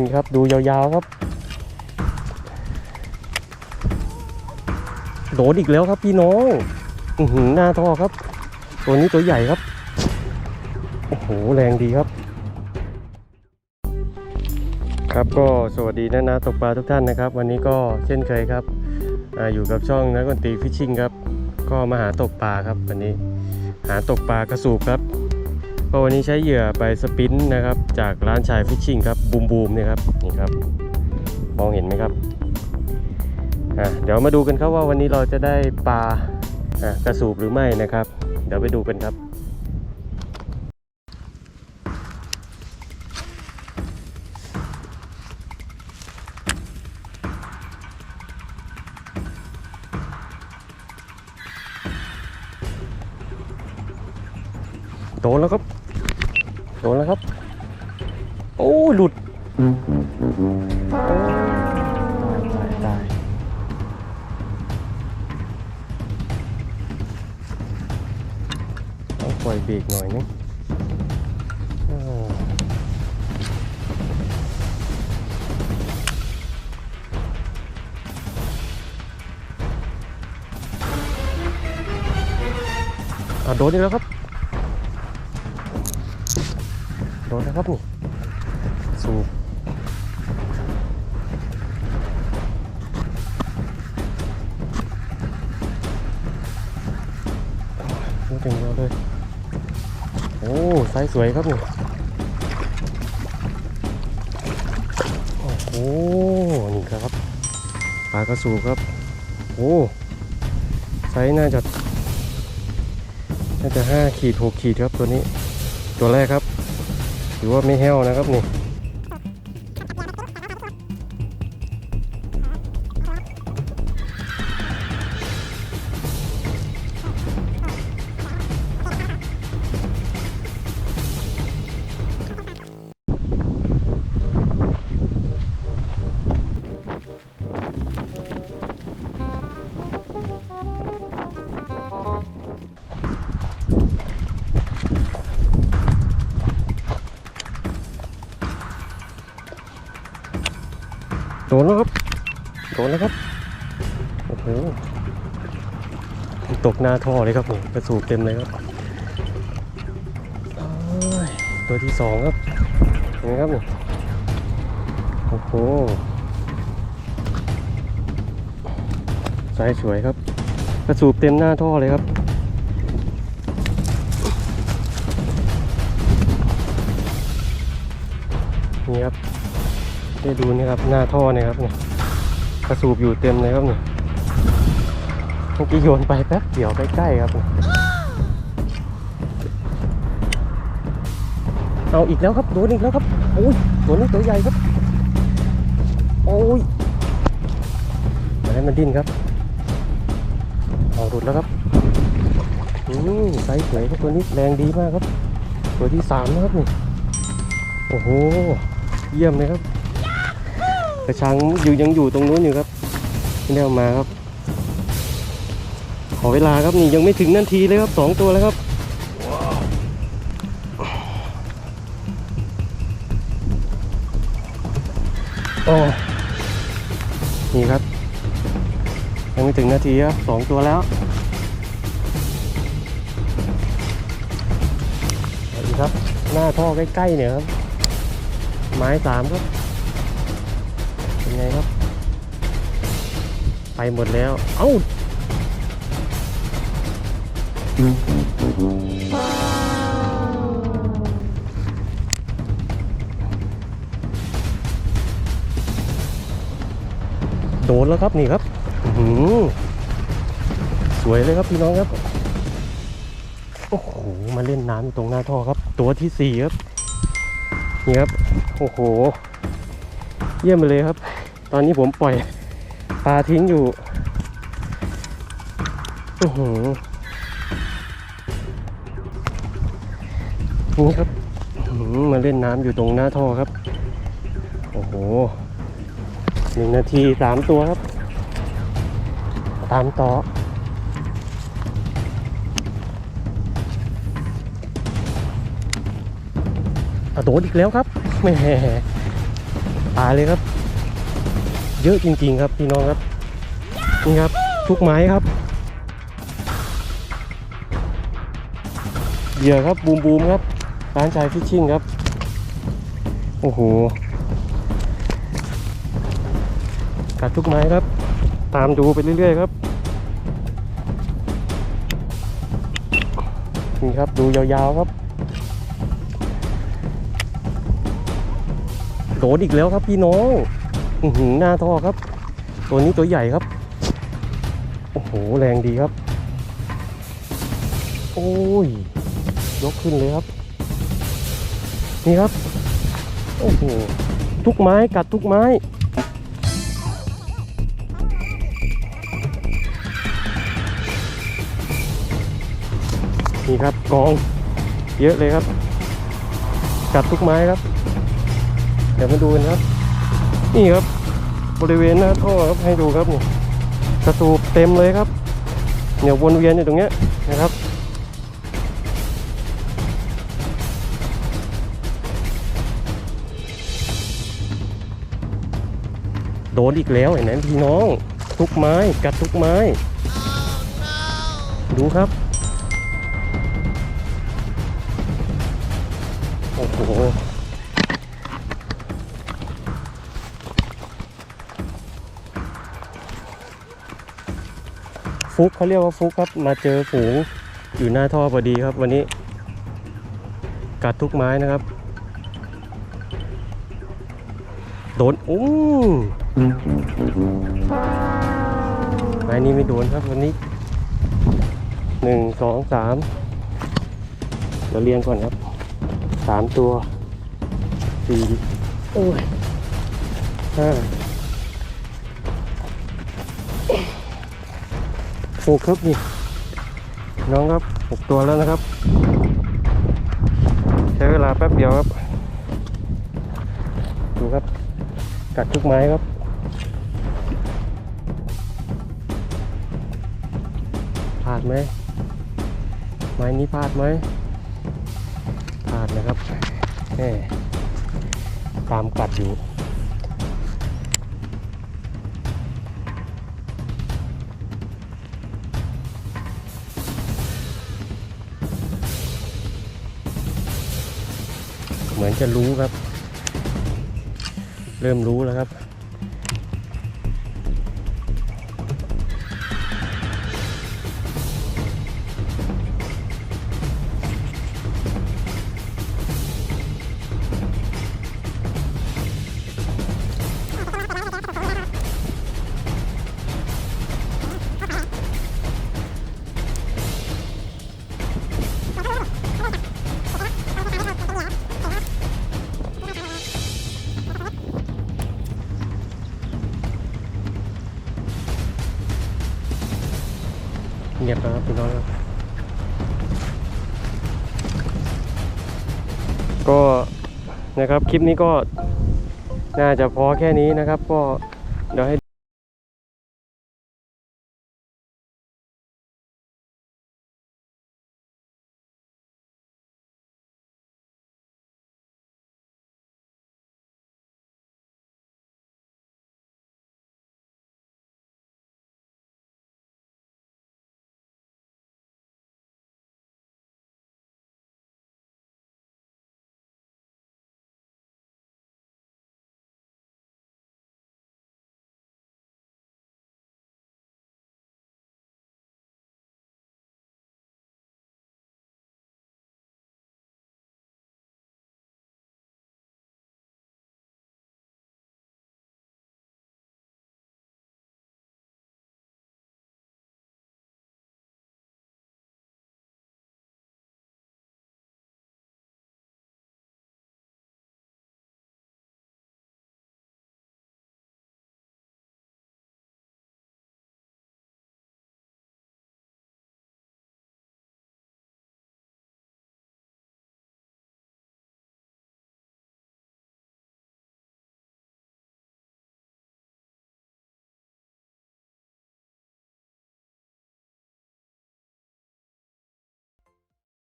นี่ครับดูยาวๆครับ โดดอีกแล้วครับพี่น้องอือหือหน้าท่อครับ ตัวนี้ตัวใหญ่ครับ โอ้โหแรงดีครับ ครับก็สวัสดีนะนะตกปลาทุกท่านนะครับ วันนี้ก็เช่นเคยครับออยู่กับช่องนักดนตรีฟิชชิงครับ ก็มาหาตกปลาครับวันนี้ หาตกปลากระสูบครับ ก็วันนี้ใช้เหยื่อไปสปินนะครับ จากร้านชายฟิชชิ่งครับบูมบูมเนี่ยครับนี่ครับ มองเห็นไหมครับอะเดี๋ยวมาดูกันครับว่าวันนี้เราจะได้ปลาอะกระสูบหรือไม่นะครับ เดี๋ยวไปดูกันครับโดนแล้วครับ โดนแล้วครับ โอ้หลุดตายตายต้องปล่อยเบรกหน่อยนึงอ้าโดนอีกแล้วครับ นะครับนี่สูบพูดถึงเดียวเลย โอ้ไซส์สวยครับนี่โอ้โหนี่ครับปลากระสูครับ โอ้ไซส์น่าจะน่าจะห้าขีดหกขีดครับตัวนี้ ตัวแรกครับ ถือว่าไม่แห้วนะครับนี่ โดนแล้วครับ โดนแล้วครับ โอ้โห ตกหน้าท่อเลยครับผมกระสูบเต็มเลยครับ ตัวที่สองครับเห็นไหมครับนี่โอ้โหสายสวยครับ กระสูบเต็มหน้าท่อเลยครับนี่ครับ ได้ดูนี่ครับหน้าท่อเนี่ยครับเนี่ยกระสูบอยู่เต็มเลยครับเนี่ยเมื่อกี้โยนไปแป๊บเดียวใกล้ๆครับเนี่ยเอาอีกแล้วครับโดนอีกแล้วครับโอ้ยตัวนี้ตัวใหญ่ครับโอ้ยมาให้มันดิ้นครับเอาหลุดแล้วครับอืมไซส์สวยครับตัวนี้แรงดีมากครับ ตัวที่สามนะครับนี่โอ้โห เยี่ยมเลยครับ กระชังอยู่ยังอยู่ตรงนู้นอยู่ครับไม่ได้เอามาครับ ขอเวลาครับนี่ยังไม่ถึงนาทีเลยครับสองตัวแล้วครับโอ้นี่ครับ ยังไม่ถึงนาทีครับสองตัวแล้วสวัสดีครับ หน้าท่อใกล้ๆเนี่ยครับ ไม้สามครับ เป็นไงครับ ไปหมดแล้ว เอ้าโดนแล้วครับนี่ครับหสวยเลยครับพี่น้องครับ โอ้โห มาเล่นน้ำอยู่ตรงหน้าท่อครับ ตัวที่สี่ครับ นี่ครับ โอ้โห เยี่ยมไปเลยครับ ตอนนี้ผมปล่อยปลาทิ้งอยู่โอ้โหนี่ครับมาเล่นน้ำอยู่ตรงหน้าท่อครับ โอ้โหหนึ่งนาทีสามตัวครับ ตามต่อ โดนอีกแล้วครับแหมป่าเลยครับ เยอะจริง ๆ ครับพี่น้องครับนี่ครับทุกไม้ครับเหยื่อครับบูมบูมครับร้านชายฟิชชิ่งครับ โอ้โหกัดทุกไม้ครับ ตามดูไปเรื่อย ๆ ครับนี่ครับดูยาวๆครับ โดนอีกแล้วครับพี่น้อง อือหือหน้าท่อครับ ตัวนี้ตัวใหญ่ครับ โอ้โห แรงดีครับ โอ้ย ยกขึ้นเลยครับ นี่ครับ โอ้โห ทุกไม้กัดทุกไม้ นี่ครับกอง เยอะเลยครับ กัดทุกไม้ครับ เดี๋ยวมาดูกันครับ นี่ครับ บริเวณหน้าท่อครับให้ดูครับนี่กระสูบเต็มเลยครับเนี่ยวนเวียนอยู่ตรงเนี้ยนะครับโดนอีกแล้วเห็นไหมพี่น้อง ทุกไม้กัดทุกไม้ ดูครับ โอ้โห ฟุกเขาเรียกว่าฟุกครับ มาเจอฝูงอยู่หน้าท่อพอดีครับ วันนี้ กัดทุกไม้นะครับ โดนอู้ไม้นี้ไม่โดนครับวันนี้หนึ่งสองสามเดี๋ยวเรียงก่อนครับสามตัวสี่โอ้ยห้า หกครับนี่น้องครับหกตัวแล้วนะครับ ใช้เวลาแป๊บเดียวครับ ดูครับ กัดทุกไม้ครับพลาดไหมไม้นี้พลาดไหมพลาดนะครับแหมตามกัดอยู่ มือนจะรู้ครับ เริ่มรู้แล้วครับ ครับพี่น้องครับก็นะครับคลิปนี้ก็น่าจะพอแค่นี้นะครับ ก็เดี๋ยวให้